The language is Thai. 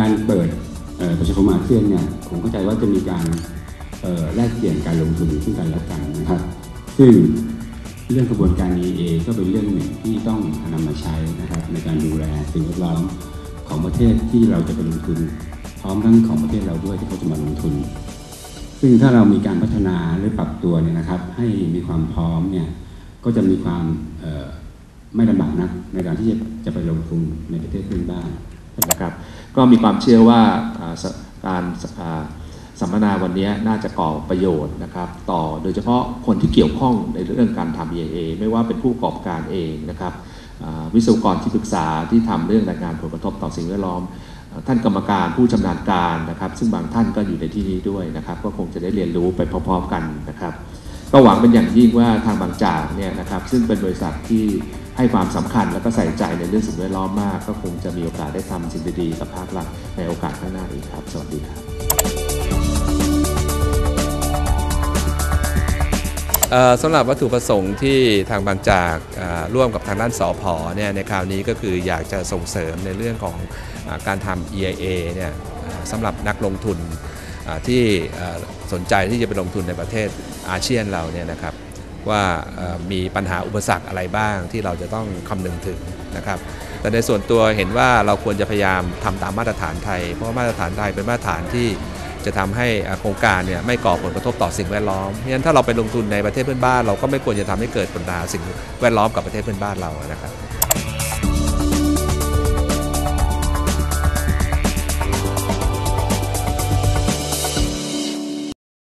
การเปิดประชาคมอาเซียนเนี่ยผมเข้าใจว่าจะมีการแลกเปลี่ยนการลงทุนซึ่งกันและกันนะครับ ซึ่งเรื่องกระบวนการ EA ก็เป็นเรื่องหนึ่งที่ต้องนำมาใช้นะครับในการดูแลสิ่งแวดล้อมของประเทศที่เราจะไปลงทุน พร้อมทั้งของประเทศเราด้วยที่เขาจะมาลงทุน ซึ่งถ้าเรามีการพัฒนาหรือปรับตัวเนี่ยนะครับ ให้มีความพร้อมเนี่ยก็จะมีความไม่ลำบากนักในการที่จะจะไปลงทุนในประเทศเพื่อนบ้าน นะครับ ก็มีความเชื่อว่าการสัมมนาวันนี้น่าจะก่อประโยชน์นะครับ ต่อโดยเฉพาะคนที่เกี่ยวข้องในเรื่องการทำ EIA ไม่ว่าเป็นผู้ประกอบการเองนะครับวิศวกรที่ปรึกษาที่ทำเรื่องรายงานผลกระทบต่อสิ่งแวดล้อม ท่านกรรมการผู้ชำนาญการนะครับ ซึ่งบางท่านก็อยู่ในที่นี้ด้วยนะครับ ก็คงจะได้เรียนรู้ไปพร้อมๆกันนะครับ ก็หวังเป็นอย่างยิ่งว่าทางบางจากเนี่ยนะครับซึ่งเป็นบริษัทที่ ให้ความสำคัญและก็ใส่ใจในเรื่องสิ่งแวดล้อมมาก ก็คงจะมีโอกาสได้ทำสิ่งดีๆกับภาครัฐในโอกาสข้างหน้าอีกครับ สวัสดีครับสำหรับวัตถุประสงค์ที่ทางบางจากร่วมกับทางด้านสอพอเนี่ยในคราวนี้ก็คืออยากจะส่งเสริมในเรื่องของอการทำ EIA เนี่ยสำหรับนักลงทุนที่สนใจที่จะไปลงทุนในประเทศอาเซียนเราเนี่ยนะครับ ว่ามีปัญหาอุปสรรคอะไรบ้างที่เราจะต้องคำนึงถึงนะครับ แต่ในส่วนตัวเห็นว่าเราควรจะพยายามทำตามมาตรฐานไทย เพราะมาตรฐานไทยเป็นมาตรฐานที่จะทำให้โครงการเนี่ยไม่ก่อผลกระทบต่อสิ่งแวดล้อมเพราะฉะนั้นถ้าเราไปลงทุนในประเทศเพื่อนบ้านเราก็ไม่ควรจะทำให้เกิดปัญหาสิ่งแวดล้อมกับประเทศเพื่อนบ้านเรานะครับ